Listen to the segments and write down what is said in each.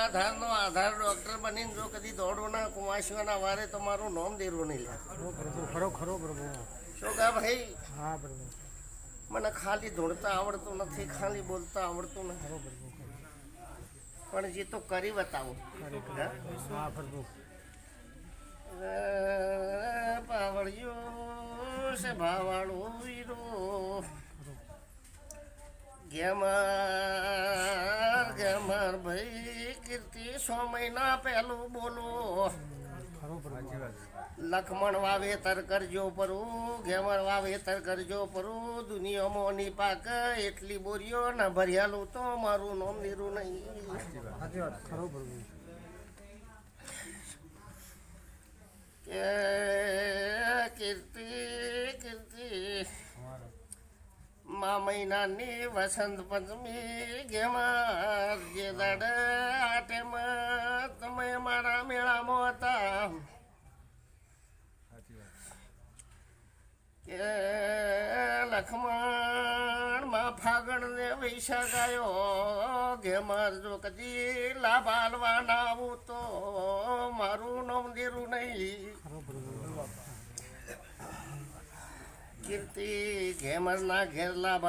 આધારનો આધાર doctor બનીને જો કદી દોડોના કુમાસીઓના વારે તો મારું નામ દેરવું નહીં લે ખરો ખરો પ્રભુ. શું કા ભાઈ? હા પ્રભુ. મને ખાલી ધૂણતા આવડતું નથી ખાલી બોલતા આવડતું નથી. પણ જે તો કરી બતાવો. હા? પ્રભુ. પાવળિયો છે ભાવાળો વીરો. ગેમર ગેમર ભાઈ કીર્તિ સો મહિના પહેલું બોલો. લખમણ વાવેતર કરજો પરું ઘેમર વાવેતર કરજો પરું, દુનિયામાં ની પાક એટલી બોરીઓ ના ભર્યાલું તો મારું નામ નીરું નહીં. કે કીર્તિ કીર્તિ મા મહિનાની વસંત પંચમી ગેમાં જે દાડ આટેમાં તમે મારા મેળામાં હતા. કે લખમણમાં ફાગણ ને વૈશાખ આવ્યો. ઘેમર જો કદી લાભ હાલવા ના આવું તો મારું નામ નહીં ખરો પ્રભુ કીર્તિ ઘેમરના ના ઘેર લાભ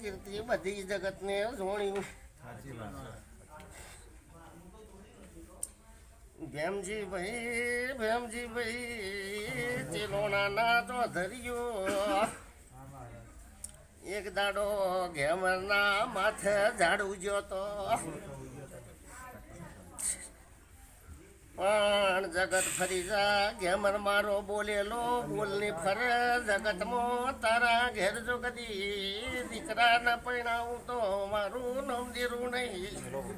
કીર્તિ બધી જગત ને જોણ્યું ભેમજી ભાઈ ભેમજી ભાઈ ચિલોણા ના તો ધર્યો. એક દાડો ઘેમર ના માથે ઝાડું ગયો તો પણ જગત ફરી જા ઘેમર મારો બોલેલો, બોલની ફરે જગતમાં, તારા ઘેર જો કદી દીકરા ના પરિણાવું તો મારું નામ દીરું નહીં જય પ્રભુ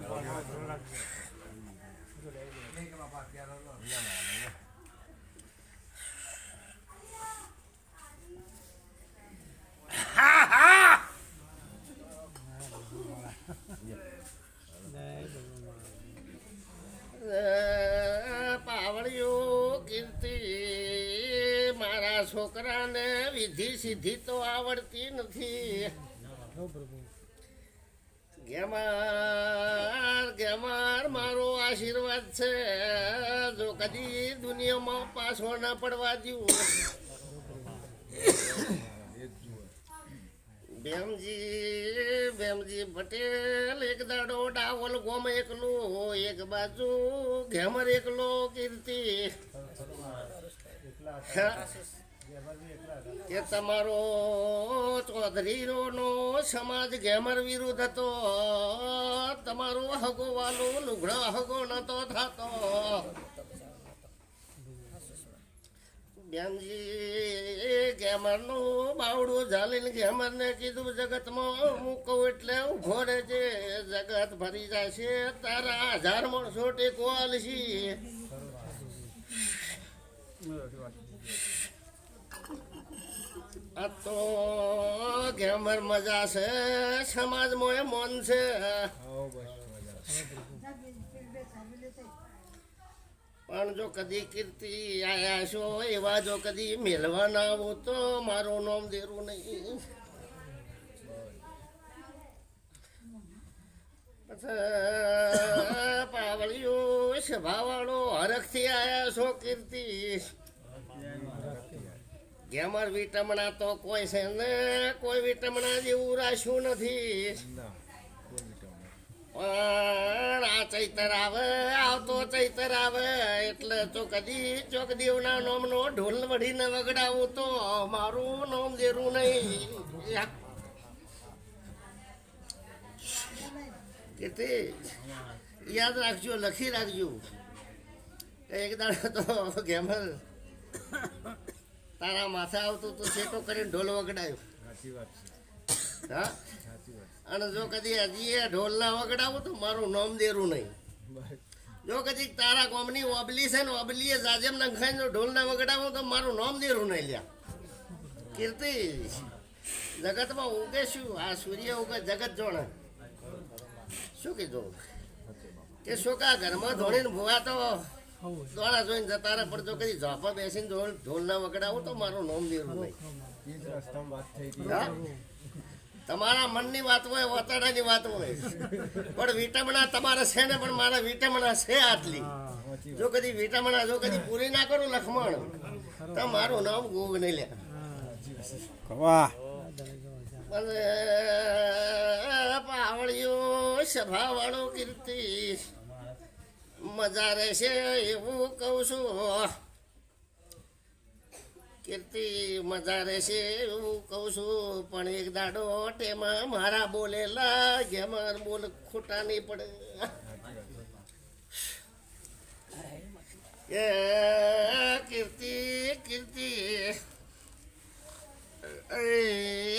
પાવળિયો કીર્તિ મારા છોકરાને વિધિ સિદ્ધિ તો આવડતી નથી. ગેમાર ગેમાર મારો આશીર્વાદ છે. જો કદી દુનિયામાં પાછો ના પડવા દઉં. ભેમજી ભેમજી પટેલ, એક દાડો ડાવલ ગોમ એક બાજુ, ઘેમર એકલો કીર્તિ. કે તમારો ચૌધરીનો નો સમાજ ઘેમર વિરુદ્ધ હતો. તમારો હગો વાલો લુગડા હગો નતો થતો. બેનજી ગેમરનું બાવડું ઝાલીને ગેમરને કીધું, જગતમાં હું એટલે એટલે ઊભો રહેજે, જગત ભરી જશે, તારા હજાર માણસો ટેકો આલશી. આ તો ગેમર મજા છે, સમાજમાં એ મન છે. પણ જો કદી કીર્તિ આયા છો, એવા જો કદી મેળવા ના આવું તો મારું નામ દેરું નહીં. પાવળિયો સભાવાળો હરખથી આયા છો કીર્તિ. ગેમર વિટમણા તો કોઈ છે ને, કોઈ વિટમણા જેવું રાખ્યું નથી. પણ આ ચૈતર આવે આવતો ચૈતર આવે. એટલે તો કદી ચોક દેવના નામનો ઢોલ વળીને વગડાવું તો મારું નામ દેરું નહીં. કીર્તિ યાદ રાખજો લખી રાખજો. એક દાડો તો ગેમલ તારા માથે આવતું તો સેટો કરીને ઢોલ વગડાયો. હા? અને જો કદી હજી એ ઢોલ ના વગડાવું તો મારું નામ દેરું નહીં. જો કદી તારા કોમની ઓબલી છે ને ઓબલી એ જાજેમ ના ખાઈને ઢોલ ના વગડાવું તો મારું નામ દેરું નહીં લ્યા. કીર્તિ જગતમાં ઉગે શું? આ સૂર્ય ઉગે જગત જોણે. શું કીધું? કે શું કા ઘરમાં ધોળીને ભૂવા તો દોડા જોઈને જતા રહે પણ જો કદી ઝોપા બેસીને ઢોલ ઢોલ ના વગડાવું તો મારું નામ દેરું નહીં. વાત થઈ? તમારા મનની વાત હોય વતાડાની વાત હોય. પણ વિટામણા તમારે છે ને પણ મારા વિટામણા છે આટલી. જો કદી વિટામણા જો કદી પૂરી ના કરું લખમણ. તો મારું નામ ગોગ નહીં લે. વાહ. પાવળિયો સભાવાળો કીર્તિ. મજા રહેશે એવું કહું છું. કીર્તિ મજા રહેશે એવું કહું છું. પણ એક દાડો ટેમાં મારા બોલેલા જેમાં બોલ ખોટા નહીં પડે. એ કીર્તિ કીર્તિ.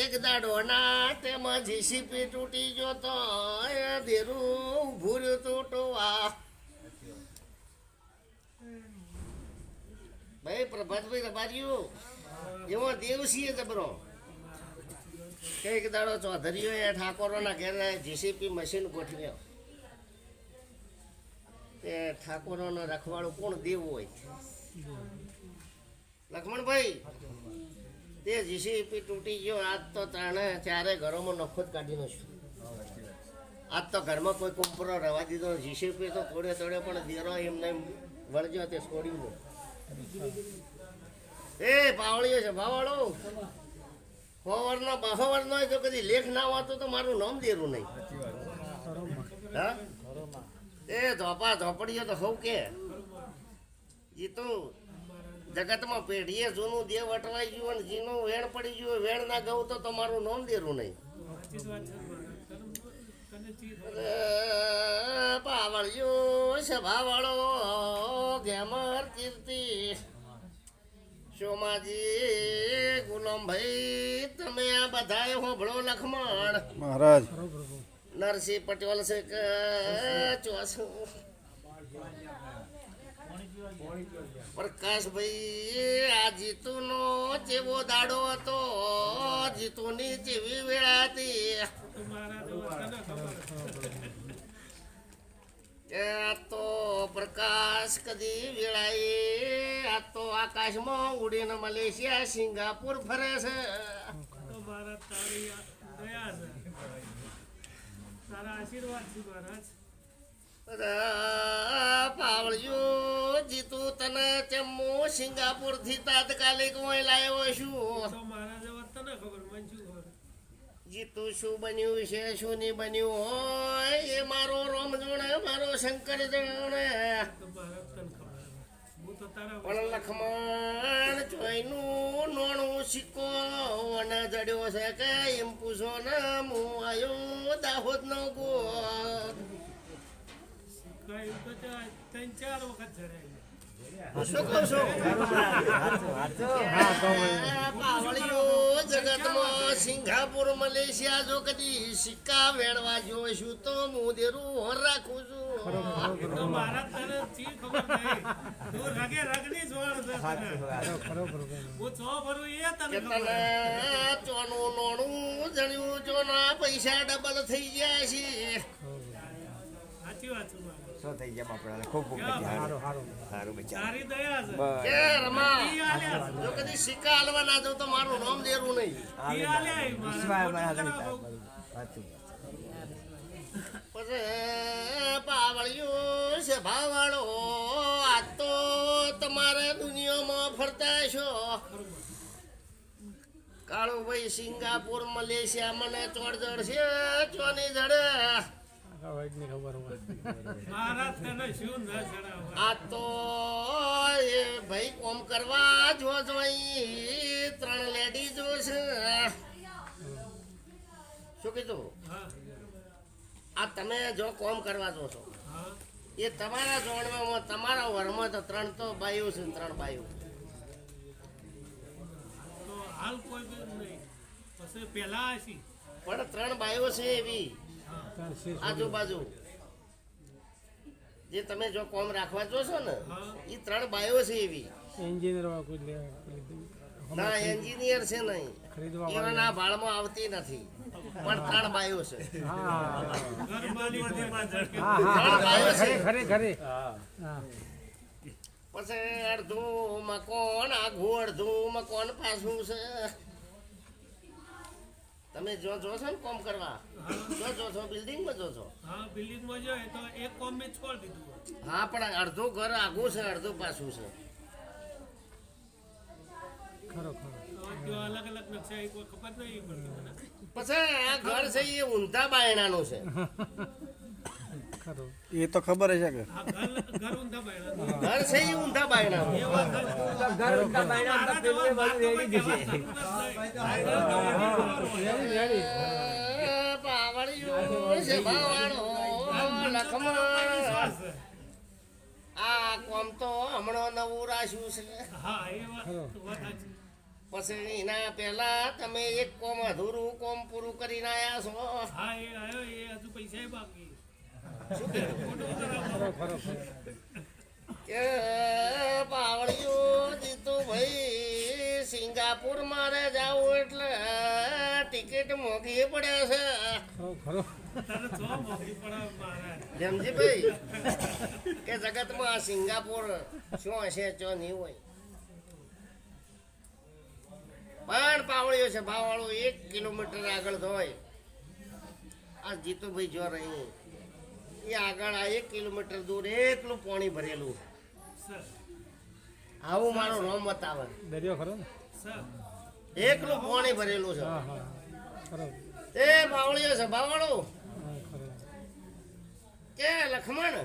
એક દાડો ના તેમાં જીસીપી તૂટી ગયો તો એ ધીરું ભૂર્યું તૂટવા. ભાઈ પ્રભાતભાઈ રબારીઓ, એવો દેવસીએ જબરો. કંઈક દાડો ચૌધરીઓ એ ઠાકોરોના ઘેર જીસીપી મશીન ગોઠવ્યો. તે ઠાકોરોનો રખવાળો કોણ દેવ હોય? લક્ષ્મણભાઈ તે જીસીપી તૂટી ગયો. આજ તો ત્રણે ચારે ઘરોમાં નફો જ કાઢી નાખ્યો. આજ તો ઘરમાં કોઈ કુંપરો રવા દીધો. જીસીપી તો થોડે તોડ્યો પણ દેરો એમને એમ વળગ્યો, તે છોડ્યું એ પાવળીઓ છે ભાવાળો હોવરનો બહોવરનો જો કદી લેખ ના વાતો તો મારું નામ દેરું નહીં. એ ધોપા ધોપડીઓ તો સૌ કે. ઈ તો જગતમાં પેઢીએ જૂનું દેવ અટવાઈ ગયું અને જીનું વેણ પડી ગયું વેણ ના ગયું તો તમારું નોમ દેરું નહીં. અરે, છે સભાવાળો ગેમર કીર્તિ સોમાજી ગુલામભાઈ તમે આ બધાએ હોભળો લખમણ. મહારાજ. નરસિંહ પટેલ છે કે ચોસું. પ્રકાશભાઈ આ જીતુનો જેવો દાડો હતો. જીતુની જેવી વેળા હતી. એ તો પ્રકાશ કદી વેળાએ આ તો આકાશમાં ઉડીને મલેશિયા સિંગાપુર ફરે છે. તારા તારી દયા છે. તારા આશીર્વાદ છે મહારાજ. પાવળિયો જીતુ તને ચમ્મુ સિંગાપુરથી તાત્કાલિક ઓય લાવ્યો છું. મારા જવા તને ખબર મને જીતુ શું બન્યું છે શું નહીં બન્યું હોય એ મારો રોમ જોણે, મારો શંકર જોણે. પણ લખમણ ચોયનું નોણું સિક્કો અને જડ્યો છે કે એમ પૂછો ને હું આવ્યો દાહોદ નો ગો ત્રણ ચાર વખત ચડાય જગતમાં સિંગાપુર મલેશિયા જો સિક્કા વેણવા જોઈશું તો હું દેરું રાખું છું. ચોનું જણ્યું ચોના પૈસા ડબલ થઈ ગયા છે સાચી વાત શું થઈ ગયા બાપડા ખૂબ ખૂબ સારું સારું. સારું બચ્ચા દયા છે. કે રમા જો કદી સિક્કા હાલવા ના જાઉં તો મારું નામ દેરું નહીં. પાવળિયું છે ભાવાળો આ તો તમારે દુનિયામાં ફરતા છો. કાળુભાઈ સિંગાપુર મલેશિયા મને ચોડજડ છે ચોની જડે. આ તો એ ભાઈ કોમ કરવા જો જોઈ ત્રણ લેડીઝો છે. શું કીધું? આ તમે જો કોમ કરવા જો છો. એ તમારા જોડમાં તમારા વરમાં તો ત્રણ તો બાયું છે ત્રણ બાયું. હાલ કોઈ નહીં. પછી પેલા પણ ત્રણ બાયો છે એવી. આજુબાજુ. જે તમે જો કોમ રાખવા જોશો ને એ ત્રણ બાયો છે એવી. એન્જિનિયર ના એન્જિનિયર છે નહીં. એના ભાળમાં આવતી નથી. પણ ત્રણ બાયો છે. છે. પછી અડધું મકોન આઘું અડધું મકોન પાછું છે. તમે જો જો છો ને કોમ કરવા? જો જો છો બિલ્ડિંગમાં જો છો? હા બિલ્ડિંગમાં જોઈએ તો એક કોમ મેં છોડ દીધું હા પણ અડધું ઘર આગું છે અડધું પાછું છે. ખરો ખરો. અલગ અલગ નકશા ખબર નહીં પડતી મને. પછી આ ઘર છે એ ઊંધા બાયણાનું છે. એ તો ખબર છે કે. ઘર ઘર ઊંધા બાયણા ઘર છે એ ઊંધા વાત સાચી. મારા જવાબ વાત તો કોઈ કહેવાની જ પાવડિયું છે. લખમણ આ કોમ તો હમણાં નવું રાખ્યું છે. હા એ વાત વાત પછી એના પહેલા તમે એક કોમ અધૂરું કોમ પૂરું કરીને આયા છો. હા એ આવ્યો એ હજુ પૈસા બાકી. કે પાવડિયું જીતું ભાઈ સિંગાપુર મારે જાવું એટલે ટિકિટ મોંઘી પડે છે. જમજીભાઈ કે જગતમાં સિંગાપુર શું હશે, ચો નહીં હોય. પણ પાવળીઓ છે ભાવવાળું એક કિલોમીટર આગળ હોય. આ જીતુભાઈ જો રહી. એ આગળ આ એક કિલોમીટર દૂર એટલું પાણી ભરેલું આવું મારું રોમ બતાવે. દરિયો ખરો ને? એકલું પાણી ભરેલું છે. હા હા ખરો. એ પાવળીઓ છે બાવળો. કે લખમણ?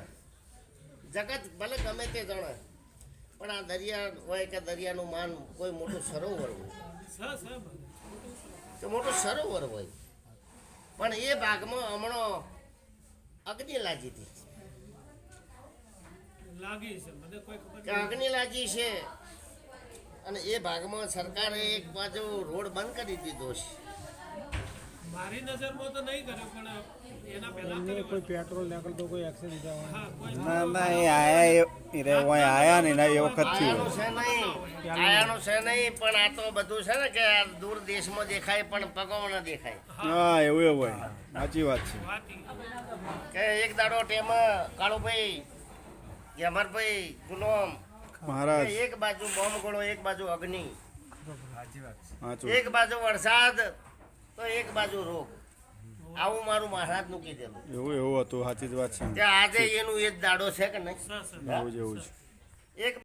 જગત ભલે ગમે તે જણે પણ આ દરિયા હોય કે દરિયાનું માન કોઈ મોટું સરોવર હોય. મોટું સરોવર હોય. પણ એ ભાગમાં હમણાં અગ્નિ લાગી હતી. અગ્નિ લાગી છે અને એ ભાગમાં સરકારે એક બાજુ રોડ બંધ કરી દીધો છે. મારી નજરમાં તો નહીં કર્યો પણ એમને કોઈ પેટ્રોલ નીકળતો કોઈ એક્સિડન્ટ જવાનું ના ના એ આયા એ- એ રે ઓય આયા ને એના એ વખત થયું. છે નહીં. આયાનું છે નહીં પણ આ તો બધું છે ને કે આ દૂર દેશમાં દેખાય પણ પગમાં ન દેખાય. હા એવું એવું હોય. સાચી વાત છે. કે એક દાડો ટેમ કાળુભાઈ યમરભાઈ ગુલામ મહારાજ. એક બાજુ બોમ્બ ગોળો એક બાજુ અગ્નિ. એક બાજુ વરસાદ તો એક બાજુ રોગ. આવું મારું મહારાજનું કીધેલું એવું એવું હતું સાચી જ વાત છે. કે આજે એનું એ જ દાડો છે કે નહીં? એવું જ એવું જ. એક